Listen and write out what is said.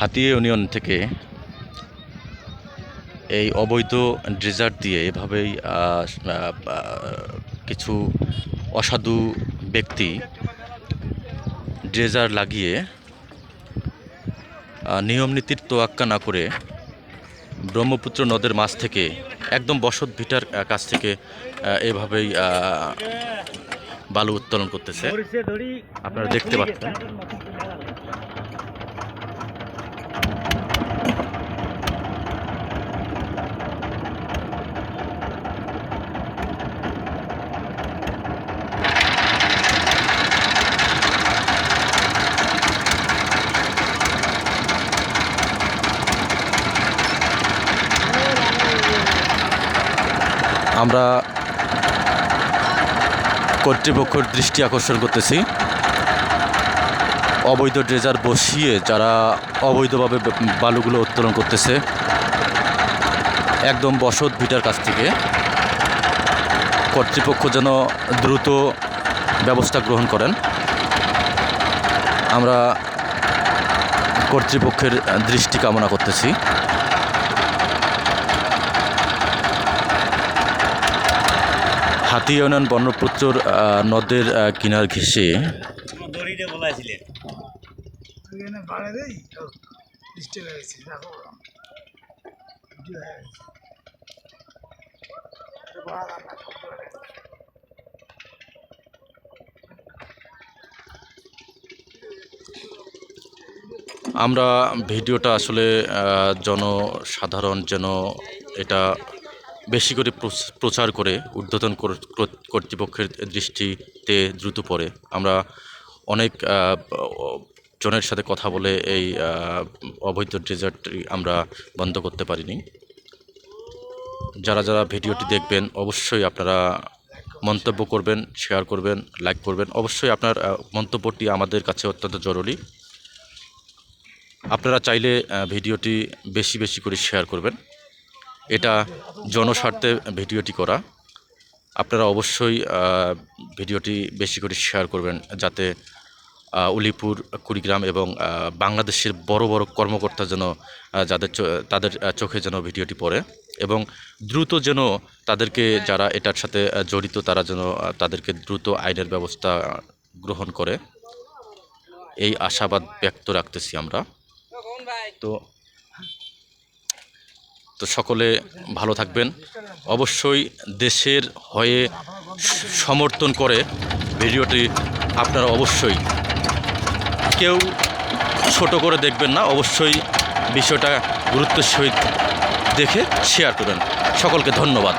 Hatiya union থেকে এই অবৈধ ড্রেজার দিয়ে এভাবেই কিছু অসাধু ব্যক্তি ড্রেজার লাগিয়ে আহ, নিয়ম নীতির তোয়াক্কা না করে ব্রহ্মপুত্র নদের মাছ থেকে একদম বসত ভিটার কাছ থেকে এভাবেই বালু উত্তোলন করতেছে। আপনারা দেখতে পাচ্ছেন। আমরা কর্তৃপক্ষের দৃষ্টি আকর্ষণ করতেছি। অবৈধ ড্রেজার বসিয়ে যারা অবৈধভাবে বালুগুলো উত্তোলন করতেছে, একদম বসত ভিটার কাছ থেকে কর্তৃপক্ষ যেন দ্রুত ব্যবস্থা গ্রহণ করেন। আমরা কর্তৃপক্ষের দৃষ্টি কামনা করতেছি হাতি ইউনিয়ন বর্ণপুত্রর আহ, নদের আহ, কিনার ঘেঁষে দড়িটা বলাইছিলেন এখানে বাড়ে দেই ডিস্টার্ব হয়ে গেছে দেখো ভিডিও হয়ে গেছে এটা বড় রান্না শব্দ হয়ে গেছে। আমরা ভিডিওটা আসলে জনসাধারণ যেন এটা বেশি করে প্রচ- প্রচার করে কর- কর্তৃপক্ষের দৃষ্টিতে দ্রুত পড়ে। আমরা অনেক জনের সাথে কথা বলে এই অবৈধ ডেজার্টটি আমরা বন্ধ করতে পারিনি। যারা যারা ভিডিওটি দেখবেন, অবশ্যই আপনারা মন্তব্য করবেন শেয়ার করবেন লাইক করবেন। অবশ্যই আপনার মন্তব্যটি আমাদের কাছে অত্যন্ত জরুরি। আপনারা চাইলে ভিডিওটি বেশি বেশি করে শেয়ার করবেন। এটা জনস্বার্থে ভিডিওটি করা। আপনারা অবশ্যই ভিডিওটি বেশি করে শেয়ার করবেন যাতে উলিপুর, কুড়িগ্রাম এবং বাংলাদেশের বড় বড় কর্মকর্তা যেন যাদের তাদের চোখে যেন ভিডিওটি পড়ে এবং দ্রুত যেন তাদেরকে যারা এটার সাথে জড়িত তারা যেন তাদেরকে দ্রুত আইনের ব্যবস্থা গ্রহণ করে। এই আশাবাদ ব্যক্ত রাখতেছি আমরা। তো তো সকলে ভালো থাকবেন। অবশ্যই দেশের হয়ে সমর্থন করে ভিডিওটি আপনারা অবশ্যই কেউ ছোট করে দেখবেন না, অবশ্যই বিষয়টা গুরুত্বের সহিত দেখে শেয়ার করবেন। সকলকে ধন্যবাদ।